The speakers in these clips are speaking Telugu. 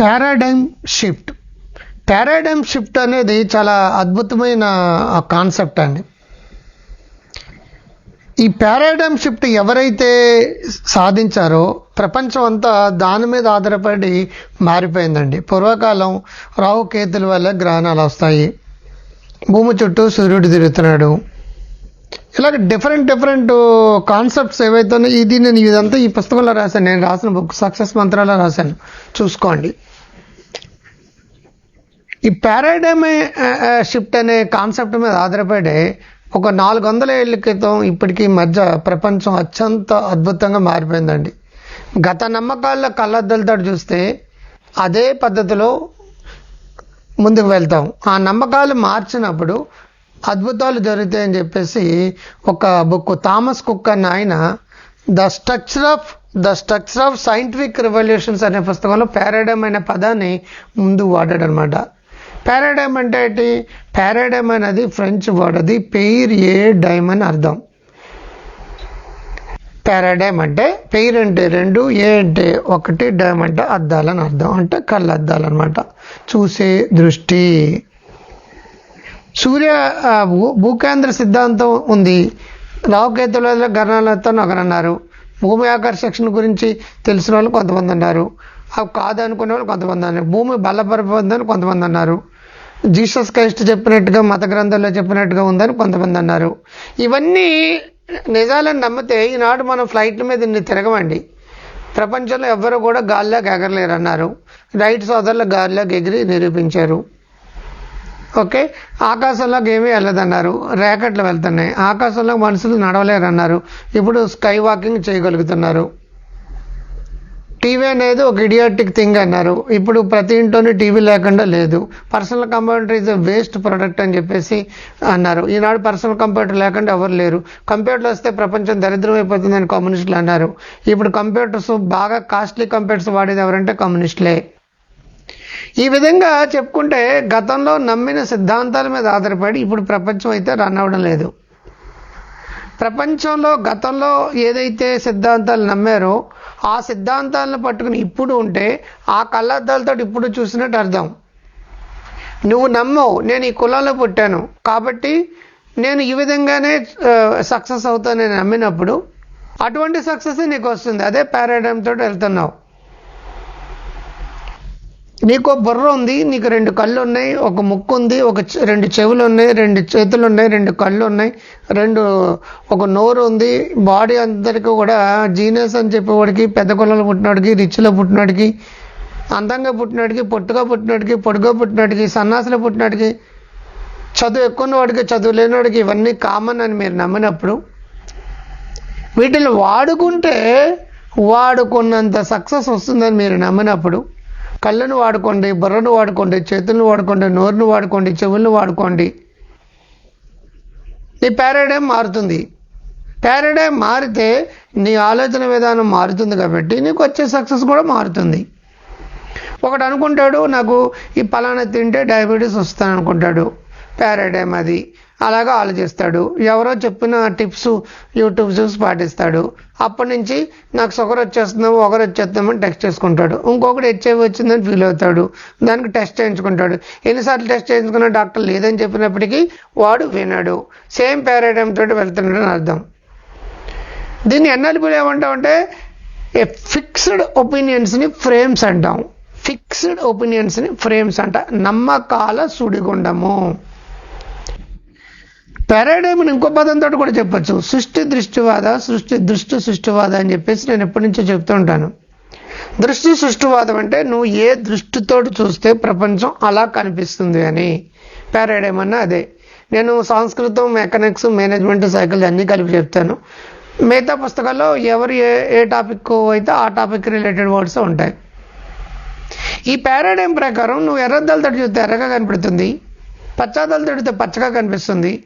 పారాడైమ్ షిఫ్ట్ పారాడైమ్ షిఫ్ట్ అనేది చాలా అద్భుతమైన కాన్సెప్ట్ అండి. ఈ పారాడైమ్ షిఫ్ట్ ఎవరైతే సాధించారో ప్రపంచం అంతా దాని మీద ఆధారపడి మారిపోయిందండి. పూర్వకాలం రాహుకేతుల వల్ల గ్రహణాలు వస్తాయి. భూమి చుట్టూ సూర్యుడు తిరుగుతున్నాడు. ఇలాగ డిఫరెంట్ డిఫరెంట్ కాన్సెప్ట్స్ ఏవైతే ఉన్నాయో ఇది నేను ఇదంతా ఈ పుస్తకంలో రాశాను. నేను రాసిన బుక్ సక్సెస్ మంత్రాల్లో రాశాను. చూసుకోండి. ఈ పారాడైమ్ షిఫ్ట్ అనే కాన్సెప్ట్ మీద ఆధారపడి ఒక నాలుగు వందల ఏళ్ళ క్రితం ఇప్పటికీ మధ్య ప్రపంచం అత్యంత అద్భుతంగా మారిపోయిందండి. గత నమ్మకాల్లో కళ్ళద్దలతో చూస్తే అదే పద్ధతిలో ముందుకు వెళ్తాం. ఆ నమ్మకాలు మార్చినప్పుడు అద్భుతాలు జరుగుతాయని చెప్పేసి ఒక బుక్ థామస్ కుక్ అన్న ఆయన the structure of the structure of scientific revolutions అనే పుస్తకంలో పారాడమ్ అనే పదాన్ని ముందు వాడాడనమాట. పారాడైమ్ అంటే ఏంటి? పారాడైమ్ అనేది ఫ్రెంచ్ వర్డ్ అది పెయిర్ ఏ డైమ్ అని అర్థం. పారాడైమ్ అంటే పెయిర్ అంటే రెండు ఏ అంటే ఒకటి డైమ్ అంటే అద్దాలని అర్థం. అంటే కళ్ళ అద్దాలు అనమాట చూసే దృష్టి. సూర్య భూ- భూకేంద్ర సిద్ధాంతం ఉంది. రావుకేతుల గణనాలతో ఒకరన్నారు భూమి ఆకర్షణ గురించి తెలిసిన వాళ్ళు కొంతమంది అన్నారు. అవి కాదనుకునే వాళ్ళు కొంతమంది అన్నారు. భూమి బలపరిపోతుందని కొంతమంది అన్నారు. జీసస్ క్రైస్ట్ చెప్పినట్టుగా మత గ్రంథంలో చెప్పినట్టుగా ఉందని కొంతమంది అన్నారు. ఇవన్నీ నిజాలని నమ్మితే ఈనాడు మనం ఫ్లైట్ల మీద ఇన్ని తిరగమండి. ప్రపంచంలో ఎవ్వరు కూడా గాల్లోకి ఎగరలేరు అన్నారు రైట్ సోదరులు గాల్లోకి ఎగిరి నిరూపించారు. ఓకే? ఆకాశంలోకి ఏమీ వెళ్ళదన్నారు. ర్యాకెట్లు వెళ్తున్నాయి. ఆకాశంలో మనుషులు నడవలేరు అన్నారు ఇప్పుడు స్కై వాకింగ్ చేయగలుగుతున్నారు. టీవీ అనేది ఒక ఇడియాటిక్ థింగ్ అన్నారు. ఇప్పుడు ప్రతి ఇంట్లోనే టీవీ లేకుండా లేదు. Personal computer is waste product అని చెప్పేసి అన్నారు. ఈనాడు పర్సనల్ కంప్యూటర్ లేకుండా ఎవరు లేరు. కంప్యూటర్ వస్తే ప్రపంచం దరిద్రం అయిపోతుందని కమ్యూనిస్టులు అన్నారు. ఇప్పుడు కంప్యూటర్స్ బాగా కాస్ట్లీ కంప్యూటర్స్ వాడేది ఎవరంటే కమ్యూనిస్టులే ఈ విధంగా చెప్పుకుంటే గతంలో నమ్మిన సిద్ధాంతాల మీద ఆధారపడి ఇప్పుడు ప్రపంచం అయితే రన్ అవ్వడం లేదు. ప్రపంచంలో గతంలో ఏదైతే సిద్ధాంతాలు నమ్మారో ఆ సిద్ధాంతాలను పట్టుకుని ఇప్పుడు ఉంటే ఆ కళ్ళద్దాలతో ఇప్పుడు చూసినట్టు అర్థం. నువ్వు నమ్మవు నేను ఈ కులంలో పుట్టాను. కాబట్టి నేను ఈ విధంగానే సక్సెస్ అవుతానని నమ్మినప్పుడు అటువంటి సక్సెస్ నీకు వస్తుంది. అదే పారాడైమ్ తోటి వెళ్తున్నావు. నీకు బుర్ర ఉంది నీకు రెండు కళ్ళు ఉన్నాయి ఒక ముక్కు ఉంది ఒక చె- రెండు చెవులు ఉన్నాయి రెండు చేతులు ఉన్నాయి రెండు కళ్ళు ఉన్నాయి రెండు ఒక నోరు ఉంది. బాడీ అందరికీ కూడా జీనియస్ అని చెప్పేవాడికి పెద్ద కులంలో పుట్టినాడికి రిచ్లో పుట్టినాడికి అందంగా పుట్టినాడికి పొట్టుగా పుట్టినాడికి పొడుగా పుట్టినాడికి సన్నాసులో పుట్టినాడికి చదువు ఎక్కువ వాడికి చదువు లేనివాడికి ఇవన్నీ కామన్ అని మీరు నమ్మినప్పుడు వీటిని వాడుకుంటే వాడుకున్నంత సక్సెస్ వస్తుందని మీరు నమ్మినప్పుడు కళ్ళను వాడుకోండి బుర్రను వాడుకోండి చేతులను వాడుకోండి నోరును వాడుకోండి చెవులను వాడుకోండి. నీ పారాడైమ్ మారుతుంది. పారాడైమ్ మారితే నీ ఆలోచన విధానం మారుతుంది కాబట్టి నీకు వచ్చే సక్సెస్ కూడా మారుతుంది. ఒకడు అనుకుంటాడు నాకు ఈ పలానా తింటే డయాబెటీస్ వస్తాను అనుకుంటాడు పారాడైమ్ అది. అలాగా ఆలోచిస్తాడు. ఎవరో చెప్పిన టిప్స్ యూట్యూబ్ చూసి పాటిస్తాడు. అప్పటి నుంచి నాకు షుగర్ వచ్చేస్తుందేమో ఒకరు వచ్చేస్తామని టెస్ట్ చేసుకుంటాడు. ఇంకొకటి హెచ్ఐవి వచ్చిందని ఫీల్ అవుతాడు. దానికి టెస్ట్ చేయించుకుంటాడు. ఎన్నిసార్లు టెస్ట్ చేయించుకున్న డాక్టర్ లేదని చెప్పినప్పటికీ వాడు వినాడు. సేమ్ పారాడైమ్ తోటి వెళ్తున్నాడు అర్థం. దీన్ని ఎన్ఎల్పీలు ఏమంటామంటే ఏ ఫిక్స్డ్ ఒపీనియన్స్ని ఫ్రేమ్స్ అంటాం. ఫిక్స్డ్ ఒపీనియన్స్ని ఫ్రేమ్స్ అంట. నమ్మకాల సుడిగుండము. పారాడైమ్ని ఇంకో పదంతో కూడా చెప్పొచ్చు. సృష్టి దృష్టివాద సృష్టి దృష్టి సృష్టివాద అని చెప్పేసి నేను ఎప్పటి నుంచో చెప్తూ ఉంటాను. దృష్టి సృష్టివాదం అంటే నువ్వు ఏ దృష్టితోటి చూస్తే ప్రపంచం అలా కనిపిస్తుంది అని. పారాడైమ్ అన్న అదే. నేను సంస్కృతం మెకానిక్స్ మేనేజ్మెంట్ సైకిల్ అన్నీ కలిపి చెప్తాను. మిగతా పుస్తకాల్లో ఎవరు ఏ ఏ టాపిక్ అయితే ఆ టాపిక్ రిలేటెడ్ వర్డ్స్ ఉంటాయి. ఈ పారాడైమ్ ప్రకారం నువ్వు ఎర్రద్దలతో చూస్తే ఎర్రగా కనిపెడుతుంది పచ్చదలతో చూస్తే పచ్చగా కనిపిస్తుంది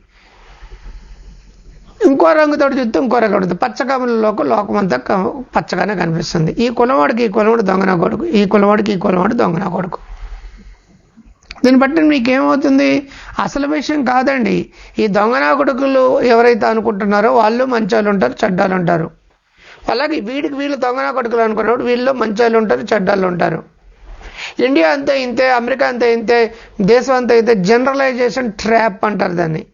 ఇంకో రంగుతో చూస్తే ఇంకో రంగు ఉంటుంది. పచ్చకములలోకి లోకం అంతా క- పచ్చగానే కనిపిస్తుంది. ఈ కులవాడికి ఈ కులవాడు దొంగన కొడుకు. ఈ కులవాడికి ఈ కులవాడు దొంగన కొడుకు. దీన్ని బట్టి మీకేమవుతుంది? అసలు విషయం కాదండి. ఈ దొంగనా కొడుకులు ఎవరైతే అనుకుంటున్నారో వాళ్ళు మంచోళ్ళు ఉంటారు చెడ్డాలు ఉంటారు. అలాగే వీడికి వీళ్ళు దొంగనా కొడుకులు అనుకున్నప్పుడు వీళ్ళు మంచోళ్ళు ఉంటారు చెడ్డాలు ఉంటారు. ఇండియా అంతా ఇంతే అమెరికా అంతా ఇంతే దేశం అంతా ఇంతే జనరలైజేషన్ ట్రాప్ అంటారు దాన్ని.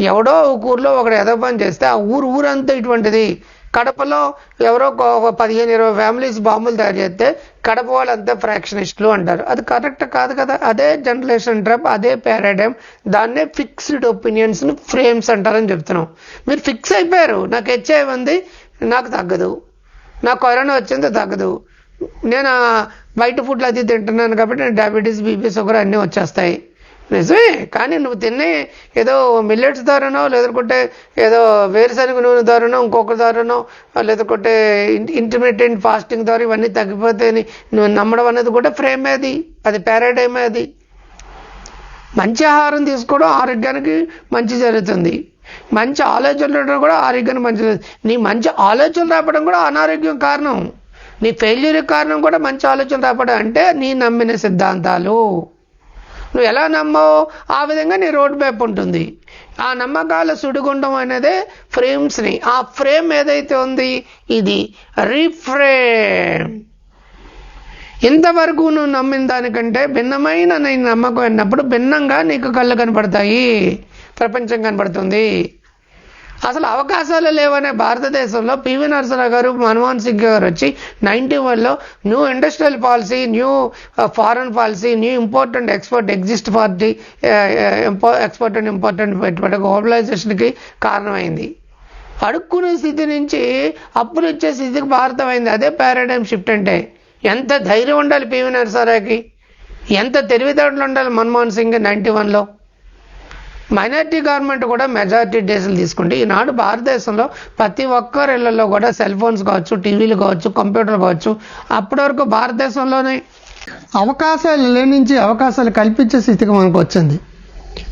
ఎవడో ఒక ఊర్లో ఒకడు ఎదో పని చేస్తే ఆ ఊరు ఊరంతా ఇటువంటిది. కడపలో ఎవరో ఒక- పదిహేను ఇరవై ఫ్యామిలీస్ బాంబులు తయారు చేస్తే కడప వాళ్ళంతా ఫ్రాక్షనిస్టులు అంటారు. అది కరెక్ట్ కాదు కదా? అదే జనరేషన్ ట్రాప్ అదే పారాడైమ్ దాన్నే ఫిక్స్డ్ ఒపీనియన్స్ని ఫ్రేమ్స్ అంటారని చెప్తున్నాం. మీరు ఫిక్స్ అయిపోయారు. నాకు హెచ్ఐవి ఉంది నాకు తగ్గదు. నాకు కరోనా వచ్చింది తగ్గదు. నేను బయట ఫుడ్లు అది తింటున్నాను కాబట్టి నేను డయాబెటీస్ బీపీ షుగర్ అన్నీ వచ్చేస్తాయి. నిజమే కానీ నువ్వు తినే ఏదో మిల్లెట్స్ ద్వారానో లేదంటే ఏదో వేరుశనగ నూనె ద్వారానో ఇంకొక ద్వారానో లేదంటే ఇంటర్మీడియట్ ఫాస్టింగ్ ద్వారా ఇవన్నీ తగ్గిపోతే నువ్వు నమ్మడం అనేది కూడా ఫ్రేమ్ అది. అది పారాడైమే అది. మంచి ఆహారం తీసుకోవడం ఆరోగ్యానికి మంచి జరుగుతుంది. మంచి ఆలోచనలు ఉండడం కూడా ఆరోగ్యానికి మంచి నీ మంచి ఆలోచనలు రావడం కూడా అనారోగ్యం కారణం. నీ ఫెయిల్యూర్ కారణం కూడా మంచి ఆలోచన రావడం అంటే నీ నమ్మిన సిద్ధాంతాలు. నువ్వు ఎలా నమ్మవు? ఆ విధంగా నీ రోడ్ మ్యాప్ ఉంటుంది. ఆ నమ్మకాల సుడిగుండం అనేదే ఫ్రేమ్స్ని ఆ ఫ్రేమ్ ఏదైతే ఉంది? ఇది రీఫ్రేమ్ ఇంతవరకు నువ్వు నమ్మిన దానికంటే భిన్నమైన నీ నమ్మకం అన్నప్పుడు భిన్నంగా నీకు కళ్ళు కనపడతాయి. ప్రపంచం కనపడుతుంది. అసలు అవకాశాలు లేవనే భారతదేశంలో పివి నరసరావు గారు మన్మోహన్ సింగ్ గారు వచ్చి నైన్టీ వన్లో new industrial policy new foreign policy new important export exist party export and important పెట్టుబడి గ్లోబలైజేషన్కి కారణమైంది. అడుక్కునే స్థితి నుంచి అప్పులు ఇచ్చే స్థితికి భారతం అయింది అదే పారాడైమ్ షిఫ్ట్ అంటే ఎంత ధైర్యం ఉండాలి పివి నరసరావుకి ఎంత తెలివితేటలు ఉండాలి మన్మోహన్ సింగ్ నైన్టీ వన్లో మైనార్టీ గవర్నమెంట్ కూడా మెజారిటీ డేస్లు తీసుకుంటే ఈనాడు భారతదేశంలో ప్రతి ఒక్కరిళ్ళలో కూడా సెల్ ఫోన్స్ కావచ్చు టీవీలు కావచ్చు కంప్యూటర్లు కావచ్చు అప్పటి వరకు భారతదేశంలోనే అవకాశాలు లేనించి అవకాశాలు కల్పించే స్థితికి మనకు వచ్చింది.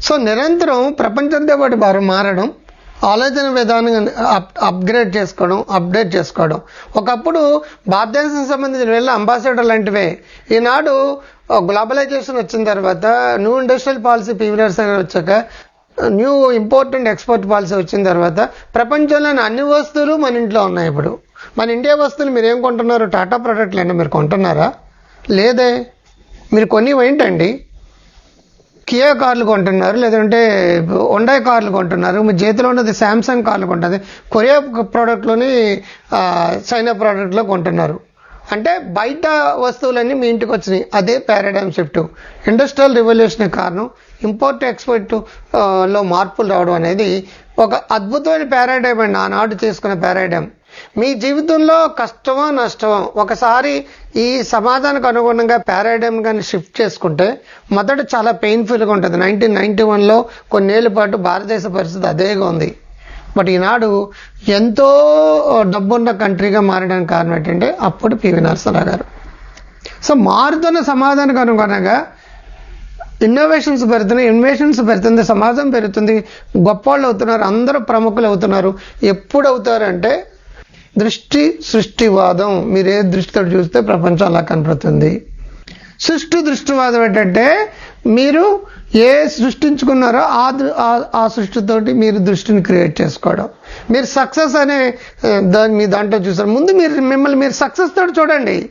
సో నిరంతరం ప్రపంచంతో పాటు వారు మారడం ఆలోచన విధానం అప్ అప్గ్రేడ్ చేసుకోవడం అప్డేట్ చేసుకోవడం. ఒకప్పుడు భారతదేశం సంబంధించిన వెళ్ళి అంబాసిడర్ లాంటివే. ఈనాడు గ్లోబలైజేషన్ వచ్చిన తర్వాత న్యూ ఇండస్ట్రియల్ పాలసీ పీవీఆర్స్ వచ్చాక న్యూ ఇంపార్టెంట్ ఎక్స్పోర్ట్ పాలసీ వచ్చిన తర్వాత ప్రపంచంలోని అన్ని వస్తువులు మన ఇంట్లో ఉన్నాయి ఇప్పుడు. మన ఇండియా వస్తువులు మీరు ఏం కొంటున్నారు? టాటా ప్రోడక్ట్లు అయినా మీరు కొంటున్నారా? లేదే. మీరు కొన్ని ఏంటండి కియా కార్లు కొంటున్నారు లేదంటే హుండాయ్ కార్లు కొంటున్నారు. మీ చేతిలో ఉన్నది శాంసంగ్ కార్లు కొంటుంది కొరియా ప్రోడక్ట్లోని చైనా ప్రోడక్ట్లో కొంటున్నారు. అంటే బయట వస్తువులన్నీ మీ ఇంటికి వచ్చినాయి. అదే పారాడైమ్ షిఫ్ట్ ఇండస్ట్రియల్ రివల్యూషన్ కారణం ఇంపోర్ట్ ఎక్స్పోర్ట్లో మార్పులు రావడం అనేది ఒక అద్భుతమైన పారాడైమ్ అండి. ఆనాడు తీసుకున్న పారాడైమ్ మీ జీవితంలో కష్టమో నష్టమో? ఒకసారి ఈ సమాధానానికి అనుగుణంగా పారాడైమ్ కానీ షిఫ్ట్ చేసుకుంటే మొదట చాలా పెయిన్ఫుల్గా ఉంటుంది. నైన్టీన్ నైన్టీ వన్లో కొన్నేళ్ళ పాటు భారతదేశ పరిస్థితి అదేగా ఉంది. బట్ ఈనాడు ఎంతో డబ్బున్న కంట్రీగా మారడానికి కారణం ఏంటంటే అప్పుడు పివి నరసరావు గారు. సో మారుతున్న సమాధానం అనుగుణంగా ఇన్నోవేషన్స్ పెడుతున్నాయి ఇన్వేషన్స్ పెరుగుతుంది సమాజం పెరుగుతుంది గొప్పవాళ్ళు అవుతున్నారు అందరూ ప్రముఖులు అవుతున్నారు. ఎప్పుడు అవుతారంటే దృష్టి సృష్టివాదం. మీరు ఏ దృష్టితో చూస్తే ప్రపంచం అలా కనపడుతుంది. సృష్టి దృష్టివాదం ఏంటంటే మీరు ఏ సృష్టించుకున్నారో ఆ దృ- ఆ- సృష్టితోటి మీరు దృష్టిని క్రియేట్ చేసుకోవడం. మీరు సక్సెస్ అనే దాని మీ దాంట్లో చూసారు. ముందు మీరు మిమ్మల్ని మీరు సక్సెస్ తోటి చూడండి.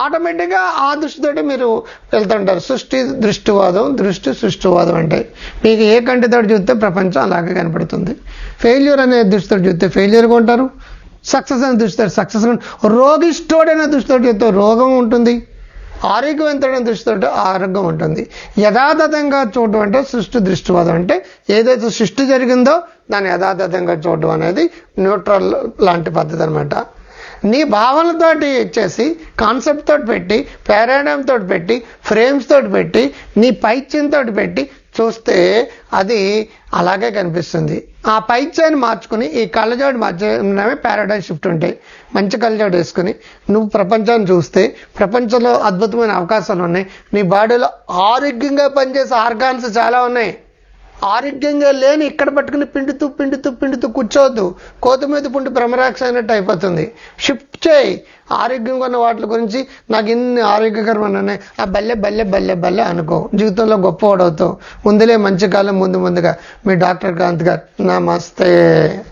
ఆటోమేటిక్గా ఆ దృష్టితోటి మీరు వెళ్తుంటారు. సృష్టి దృష్టివాదం దృష్టి సృష్టివాదం అంటే. మీకు ఏ కంటితో చూస్తే ప్రపంచం అలాగే కనపడుతుంది. ఫెయిల్యూర్ అనే దృష్టితో చూస్తే ఫెయిల్యూర్గా ఉంటారు సక్సెస్ అనే దృష్టితో సక్సెస్ రోగిష్టోడైన దృష్టితో చూస్తే రోగం ఉంటుంది. ఆరోగ్యవంతుడైన దృష్టితో ఆరోగ్యం ఉంటుంది. యథాతథంగా చూడడం అంటే సృష్టి దృష్టివాదం. అంటే ఏదైతే సృష్టి జరిగిందో దాన్ని యథాతథంగా చూడడం అనేది న్యూట్రల్ లాంటి పద్ధతి అనమాట నీ భావనతోటి ఇచ్చేసి కాన్సెప్ట్ తోటి పెట్టి పారాడమ్ తోటి పెట్టి ఫ్రేమ్స్ తోటి పెట్టి నీ పైచ్యంతో పెట్టి చూస్తే అది అలాగే కనిపిస్తుంది. ఆ పైత్యాన్ని మార్చుకుని ఈ కళ్ళజోడు మార్చుకున్నవే పారాడైజ్ షిఫ్ట్ ఉంటాయి. మంచి కళ్ళజోడు వేసుకుని నువ్వు ప్రపంచాన్ని చూస్తే ప్రపంచంలో అద్భుతమైన అవకాశాలు ఉన్నాయి. నీ బాడీలో ఆరోగ్యంగా పనిచేసే ఆర్గాన్స్ చాలా ఉన్నాయి. ఆరోగ్యంగా లేని ఇక్కడ పట్టుకుని పిండుతూ పిండుతూ పిండుతూ కూర్చోవద్దు. కోత మీద పుండి భ్రమరాక్ష అయినట్టు అయిపోతుంది. షిఫ్ట్ చేయి. ఆరోగ్యంగా ఉన్న వాటి గురించి నాకు ఇన్ని ఆరోగ్యకరమైన ఆ బల్లె బల్లె బల్లె బల్లె అనుకో. జీవితంలో గొప్పవాడవుతావు. ముందులే మంచి కాలం ముందు ముందుగా. మీ డాక్టర్ కాంత్ గారు నమస్తే.